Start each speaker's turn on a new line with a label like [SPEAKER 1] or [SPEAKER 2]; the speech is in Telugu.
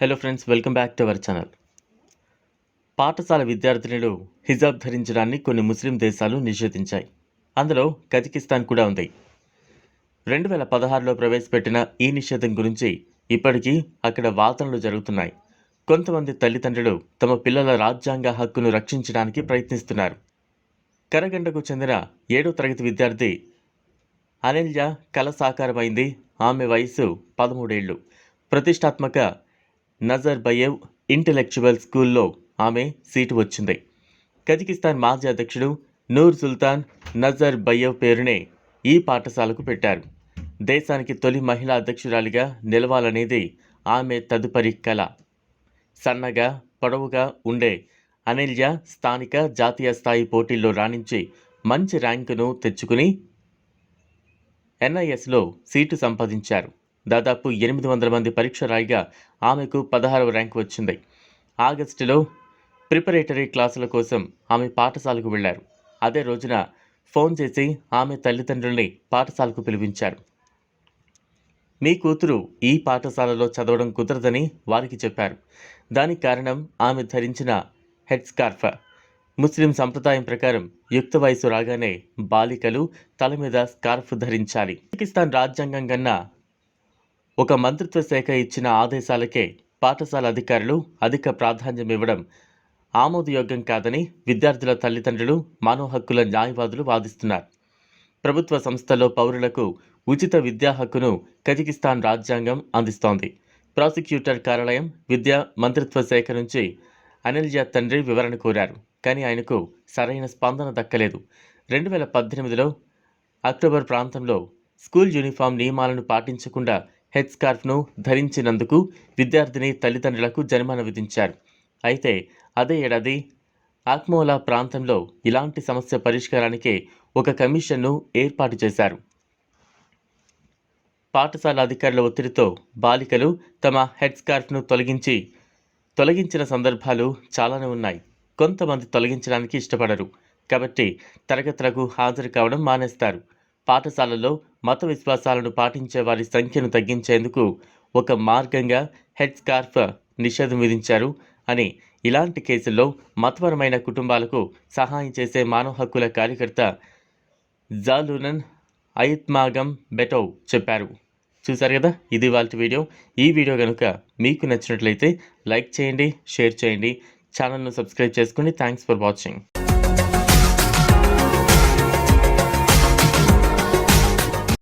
[SPEAKER 1] Hello friends welcome back to our channel పాఠశాల విద్యార్థినులు హిజాబ్ ధరించడాన్ని కొన్ని ముస్లిం దేశాలు నిషేధించాయి. అందులో కజకిస్తాన్ కూడా ఉంది. రెండు వేల పదహారులో ప్రవేశపెట్టిన ఈ నిషేధం గురించి ఇప్పటికీ అక్కడ వాదనలు జరుగుతున్నాయి. కొంతమంది తల్లిదండ్రులు తమ పిల్లల రాజ్యాంగ హక్కును రక్షించడానికి ప్రయత్నిస్తున్నారు. కరగండకు చెందిన ఏడో తరగతి విద్యార్థి అనిల్య కల సాకారమైంది. ఆమె వయసు పదమూడేళ్ళు ప్రతిష్టాత్మక నజర్ బయేవ్ ఇంటెలెక్చువల్ స్కూల్లో ఆమె సీటు వచ్చింది. కజకిస్తాన్ మాజీ అధ్యక్షుడు నూర్ సుల్తాన్ నజర్ బయ్యవ్ పేరునే ఈ పాఠశాలకు పెట్టారు. దేశానికి తొలి మహిళా అధ్యక్షురాలిగా నిలవాలనేది ఆమె తదుపరి కళ సన్నగా పొడవుగా ఉండే అనిల్య స్థానిక జాతీయ స్థాయి పోటీల్లో రాణించి మంచి ర్యాంకును తెచ్చుకుని ఎన్ఐఎస్లో సీటు సంపాదించారు. దాదాపు ఎనిమిది వందల మంది పరీక్ష రాయిగా ఆమెకు పదహారవ ర్యాంక్ వచ్చింది. ఆగస్టులో ప్రిపరేటరీ క్లాసుల కోసం ఆమె పాఠశాలకు వెళ్ళారు. అదే రోజున ఫోన్ చేసి ఆమె తల్లిదండ్రుల్ని పాఠశాలకు పిలిపించారు. మీ కూతురు ఈ పాఠశాలలో చదవడం కుదరదని వారికి చెప్పారు. దానికి కారణం ఆమె ధరించిన హెడ్ స్కార్ఫ్. ముస్లిం సంప్రదాయం ప్రకారం యుక్త వయసు రాగానే బాలికలు తల మీద స్కార్ఫ్ ధరించాలి. పాకిస్తాన్ రాజ్యాంగం కన్నా ఒక మంత్రిత్వ శాఖ ఇచ్చిన ఆదేశాలకే పాఠశాల అధికారులు అధిక ప్రాధాన్యం ఇవ్వడం ఆమోదయోగ్యం కాదని విద్యార్థుల తల్లిదండ్రులు మానవ హక్కుల న్యాయవాదులు వాదిస్తున్నారు. ప్రభుత్వ సంస్థల్లో పౌరులకు ఉచిత విద్యా హక్కును కజకిస్తాన్ రాజ్యాంగం అందిస్తోంది. ప్రాసిక్యూటర్ కార్యాలయం విద్యా మంత్రిత్వ శాఖ నుంచి అనిల్జా తండ్రి వివరణ కోరారు. కానీ ఆయనకు సరైన స్పందన దక్కలేదు. రెండు వేల పద్దెనిమిదిలో అక్టోబర్ ప్రాంతంలో స్కూల్ యూనిఫామ్ నియమాలను పాటించకుండా హెడ్ స్కార్ఫ్ను ధరించినందుకు విద్యార్థిని తల్లిదండ్రులకు జరిమానా విధించారు. అయితే అదే ఏడాది ఆక్మోలా ప్రాంతంలో ఇలాంటి సమస్య పరిష్కారానికే ఒక కమిషన్ను ఏర్పాటు చేశారు. పాఠశాల అధికారుల ఒత్తిడితో బాలికలు తమ హెడ్ స్కార్ఫ్ను తొలగించి తొలగించిన సందర్భాలు చాలానే ఉన్నాయి. కొంతమంది తొలగించడానికి ఇష్టపడరు. కాబట్టి తరగతులకు హాజరు కావడం మానేస్తారు. పాఠశాలలో మత విశ్వాసాలను పాటించే వారి సంఖ్యను తగ్గించేందుకు ఒక మార్గంగా హెడ్ స్కార్ఫ్ నిషేధం విధించారు అని ఇలాంటి కేసుల్లో మతపరమైన కుటుంబాలకు సహాయం చేసే మానవ హక్కుల కార్యకర్త జాలూనన్ అయుత్మాగం బెటౌ చెప్పారు. చూసారు కదా? ఇది వాళ్ళ వీడియో. ఈ వీడియో కనుక మీకు నచ్చినట్లయితే లైక్ చేయండి షేర్ చేయండి. ఛానల్ను సబ్స్క్రైబ్ చేసుకోండి థ్యాంక్స్ ఫర్ వాచింగ్.